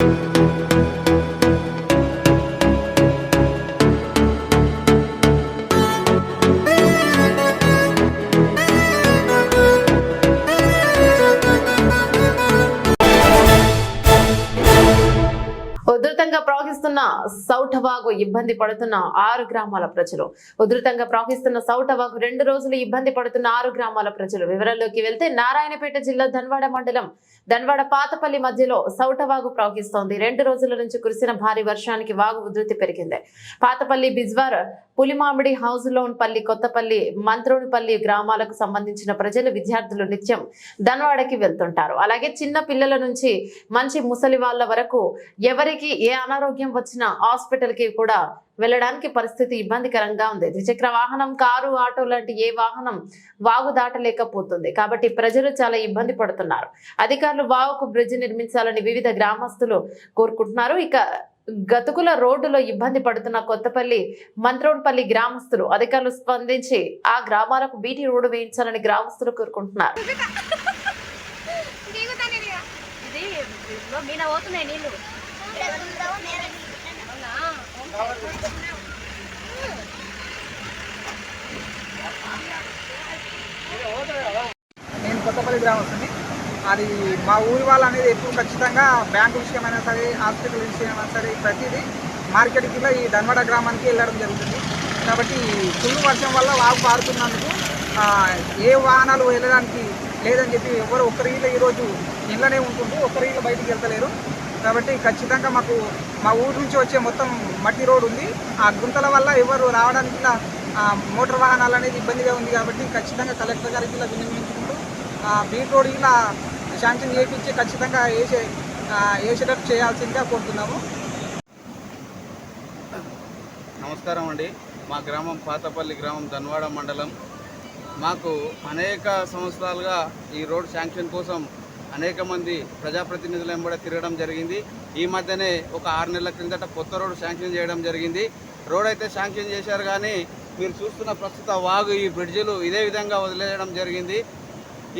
ఉధృతంగా సౌటవాగు ఇబ్బంది పడుతున్న ఆరు గ్రామాల ప్రజలు. ఉధృతంగా ప్రవహిస్తున్న సౌటవాగు రెండు రోజులు ఇబ్బంది పడుతున్న ఆరు గ్రామాల ప్రజలు. వివరాల్లోకి వెళ్తే నారాయణపేట జిల్లా ధన్వాడ మండలం. ధన్వాడ పాతపల్లి మధ్యలో సౌటవాగు ప్రవహిస్తోంది. రెండు రోజుల నుంచి కురిసిన భారీ వర్షానికి వాగు ఉధృతి పెరిగింది. పాతపల్లి బిజ్వార్ పులిమామిడి హౌస్ లోన్ పల్లి కొత్తపల్లి మంత్రోనిపల్లి గ్రామాలకు సంబంధించిన ప్రజలు విద్యార్థులు నిత్యం ధన్వాడకి వెళ్తుంటారు. అలాగే చిన్న పిల్లల నుంచి మంచి ముసలి వాళ్ళ వరకు ఎవరికి ఏ అనారోగ్యం వచ్చినా హాస్పిటల్కి కూడా వెళ్ళడానికి పరిస్థితి ఇబ్బందికరంగా ఉంది. ద్విచక్ర వాహనం కారు ఆటో లాంటి ఏ వాహనం వాగు దాటలేకపోతుంది. కాబట్టి ప్రజలు చాలా ఇబ్బంది పడుతున్నారు. అధికారులు వాగుకు బ్రిడ్జ్ నిర్మించాలని వివిధ గ్రామస్తులు కోరుకుంటున్నారు. ఇక గతుకుల రోడ్డులో ఇబ్బంది పడుతున్న కొత్తపల్లి మంత్రోన్పల్లి గ్రామస్తులు అధికారులు స్పందించి ఆ గ్రామాలకు బీటీ రోడ్డు వేయించాలని గ్రామస్తులు కోరుకుంటున్నారు. మీన పోతున్నాయి నీళ్ళు నేను కొత్తపల్లి గ్రామస్తుని. అది మా ఊరి వాళ్ళు అనేది ఎక్కువ ఖచ్చితంగా బ్యాంకు విషయమైనా సరే హాస్పిటల్ విషయమైనా సరే ప్రతిదీ మార్కెట్కి కూడా ఈ ధన్వడ గ్రామానికి వెళ్ళడం జరుగుతుంది. కాబట్టి ఫుల్ వర్షం వల్ల వాగు పారుతున్నందుకు ఏ వాహనాలు వెళ్ళడానికి లేదని చెప్పి ఎవరు ఒక్కరి ఈరోజు ఇళ్ళనే ఉంటుంటూ ఒక్కరి బయటికి వెళ్తలేరు. కాబట్టి ఖచ్చితంగా మాకు మా ఊరు నుంచి వచ్చే మొత్తం మట్టి రోడ్ ఉంది. ఆ గుంతల వల్ల ఎవరు రావడానికి ఇలా మోటార్ వాహనాలు అనేది ఇబ్బందిగా ఉంది కాబట్టి ఖచ్చితంగా కలెక్టర్ గారికి ఇలా వినియోగించుకుంటూ బీట్ రోడ్ ఇలా శాంక్షన్ చేయించి ఖచ్చితంగా వేసే ఆ, వేసేటట్టు చేయాల్సిందిగా కోరుతున్నాము. నమస్కారం అండి. మా గ్రామం పాతపల్లి గ్రామం ధన్వాడ మండలం. మాకు అనేక సంవత్సరాలుగా ఈ రోడ్ శాంక్షన్ కోసం అనేక మంది ప్రజాప్రతినిధులు వెంబడి తిరగడం జరిగింది. ఈ మధ్యనే ఒక ఆరు నెలల క్రిందట కొత్త రోడ్ శాంక్షన్ చేయడం జరిగింది. రోడ్ అయితే శాంక్షన్ చేశారు కానీ మీరు చూస్తున్న ప్రస్తుత వాగు ఈ బ్రిడ్జిలు ఇదే విధంగా వదిలేయడం జరిగింది.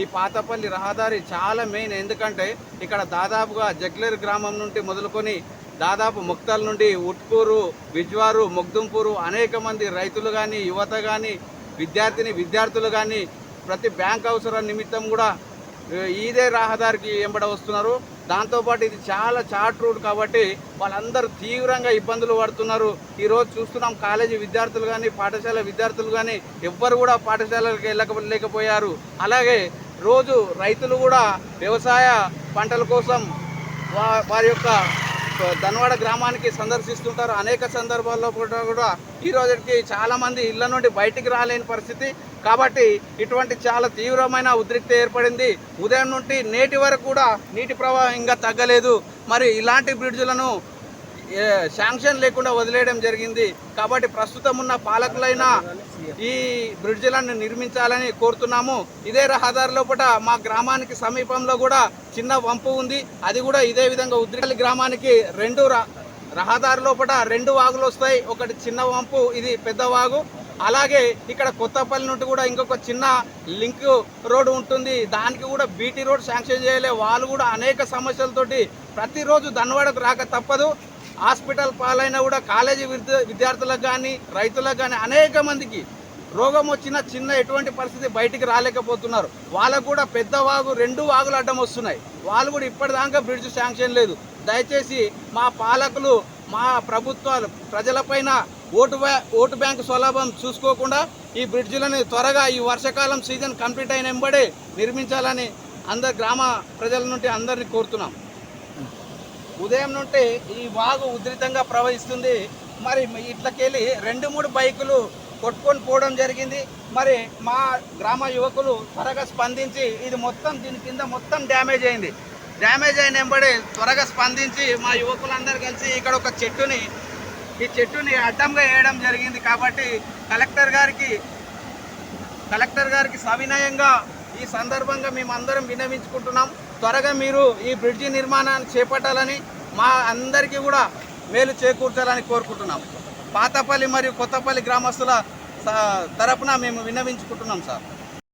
ఈ పాతపల్లి రహదారి చాలా మెయిన్ ఎందుకంటే ఇక్కడ దాదాపుగా జగ్లేరు గ్రామం నుండి మొదలుకొని దాదాపు ముక్తల్ నుండి ఉట్కూరు బిజ్వారు ముగ్దుంపూరు అనేక మంది రైతులు కానీ యువత కానీ విద్యార్థిని విద్యార్థులు కానీ ప్రతి బ్యాంక్ అవసరం నిమిత్తం కూడా ఇదే రహదారికి ఎంబడ వస్తున్నారు. దాంతోపాటు ఇది చాలా చాట్ రూట్ కాబట్టి వాళ్ళందరూ తీవ్రంగా ఇబ్బందులు పడుతున్నారు. ఈరోజు చూస్తున్నాం కాలేజీ విద్యార్థులు కానీ పాఠశాల విద్యార్థులు కానీ ఎవ్వరు కూడా పాఠశాలలకు వెళ్ళక లేకపోయారు అలాగే రోజు రైతులు కూడా వ్యవసాయ పంటల కోసం వారి యొక్క ధనవాడ గ్రామానికి సందర్శిస్తుంటారు. అనేక సందర్భాల్లో కూడా కూడా ఈ రోజుకి చాలామంది ఇళ్ళ నుండి బయటికి రాలేని పరిస్థితి. కాబట్టి ఇటువంటి చాలా తీవ్రమైన ఉద్రిక్త ఏర్పడింది. ఉదయం నుండి నేటి వరకు కూడా నీటి ప్రవాహం ఇంకా తగ్గలేదు. మరి ఇలాంటి బ్రిడ్జులను శాంక్షన్ లేకుండా వదిలేయడం జరిగింది. కాబట్టి ప్రస్తుతం ఉన్న పాలకులైన ఈ బ్రిడ్జిలను నిర్మించాలని కోరుతున్నాము. ఇదే రహదారి లోపల మా గ్రామానికి సమీపంలో కూడా చిన్న వంపు ఉంది. అది కూడా ఇదే విధంగా ఉద్రికల్ గ్రామానికి రెండు ర- రహదారి లోపల రెండు వాగులు వస్తాయి. ఒకటి చిన్న వంపు ఇది పెద్ద వాగు. అలాగే ఇక్కడ కొత్తపల్లి నుండి కూడా ఇంకొక చిన్న లింక్ రోడ్ ఉంటుంది. దానికి కూడా బీటీ రోడ్ శాంక్షన్ చేయలే. వాళ్ళు కూడా అనేక సమస్యలతోటి ప్రతిరోజు ధన్వాడకు రాక తప్పదు. హాస్పిటల్ పాలైనా కూడా కాలేజీ విద్య విద్యార్థులకు కానీ రైతులకు కానీ అనేక మందికి రోగం వచ్చిన చిన్న ఎటువంటి పరిస్థితి బయటికి రాలేకపోతున్నారు. వాళ్ళకు కూడా పెద్ద వాగు రెండు వాగులు అడ్డం వస్తున్నాయి. వాళ్ళు కూడా ఇప్పటిదాకా బ్రిడ్జ్ శాంక్షన్ లేదు. దయచేసి మా పాలకులు మా ప్రభుత్వాలు ప్రజలపైన ఓటు ఓటు బ్యాంకు స్వలాభం చూసుకోకుండా ఈ బ్రిడ్జిలను త్వరగా ఈ వర్షాకాలం సీజన్ కంప్లీట్ అయిన వెంబడే నిర్మించాలని అందరు గ్రామ ప్రజల నుండి అందరినీ కోరుతున్నాం. ఉదయం నుండి ఈ వాగు ఉధృతంగా ప్రవహిస్తుంది. మరి ఇట్లకెళ్ళి రెండు మూడు బైకులు కొట్టుకొని పోవడం జరిగింది. మరి మా గ్రామ యువకులు త్వరగా స్పందించి ఇది మొత్తం దీని కింద మొత్తం డ్యామేజ్ అయింది. డ్యామేజ్ అయిన వెంబడి త్వరగా స్పందించి మా యువకులందరూ కలిసి ఇక్కడ ఒక చెట్టుని ఈ చెట్టుని అడ్డంగా వేయడం జరిగింది. కాబట్టి కలెక్టర్ గారికి కలెక్టర్ గారికి సవినయంగా ఈ సందర్భంగా మేము అందరం విన్నవించుకుంటున్నాం. త్వరగా మీరు ఈ బ్రిడ్జి నిర్మాణాన్ని చేపట్టాలని మా అందరికీ కూడా మేలు చేకూర్చాలని కోరుకుంటున్నాం. పాతపల్లి మరియు కొత్తపల్లి గ్రామస్తుల తరపున మేము విన్నవించుకుంటున్నాం సార్.